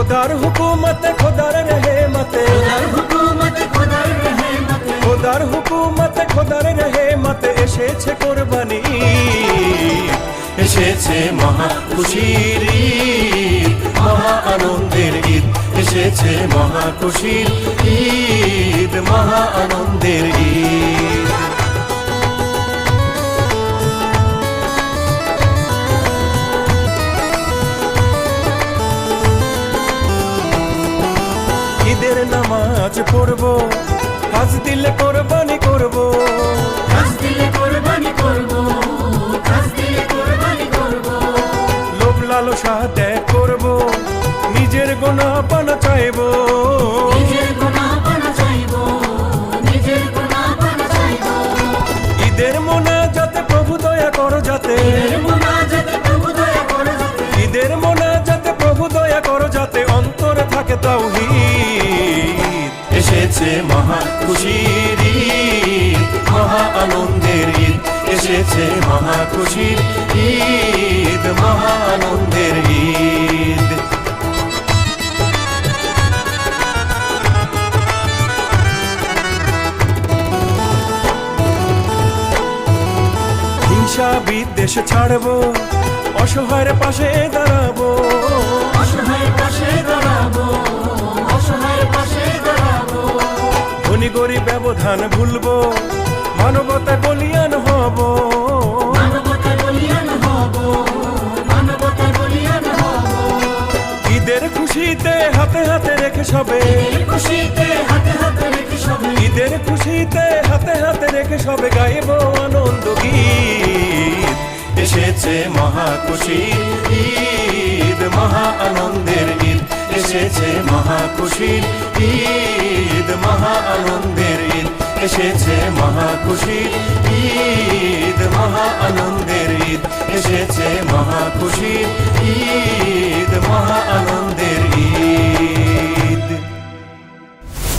খোদার হুকুমতে খোদার রেহেমতে। খোদার হুকুমতে খোদার রহমতে। খোদার হুকুমতে খোদার রেহেমতে এসেছে কোরবানি। এসেছে মহা খুশির ঈদ মহা আনন্দের ঈদ। এসেছে মহা খুশির ঈদ মহা আনন্দের ঈদ। নামাজ পড়ব হাজ দিলে কোরবানি করব। কাজ দিলে কোরবানি করব কাজ দিলে কোরবানি করব। লোভ লালসা ত্যাগ করব নিজের গোনা পানা চাইব। নিজের গুনাহ পানা চাইব নিজের গুনাহ পানা চাইব। ঈদের মোনা যাতে প্রভু দয়া করো যাতে। এর মুনাজাতে প্রভু দয়া করে যাতে। ঈদের মোনা যাতে প্রভু দয়া করো যাতে অন্তরে থাকে তাওহীদ। এসেছে মহা খুশির মহা আনন্দের ঈদ। এসেছে মহা খুশির ঈদ, মহা আনন্দের ঈদ। হিংসা বিদ্বেষ ছাড়বো, অসহায়ের পাশে দাঁড়াবো। গরিব ব্যবধান ভুলবো মানবতা বলিয়ান হব। ঈদের খুশিতে হাতে হাতে রেখে সবে। এই খুশিতে হাতে হাতে রেখে সবে। ঈদের খুশিতে হাতে হাতে রেখে সবে গাইব আনন্দ গীত। এসেছে মহা খুশির ঈদ মহা আনন্দের ঈদ এসেছে মহা খুশির ঈদ, মহা আনন্দের ঈদ। এসেছে মহা খুশির ঈদ, মহা আনন্দের ঈদ। এসেছে মহা খুশির ঈদ।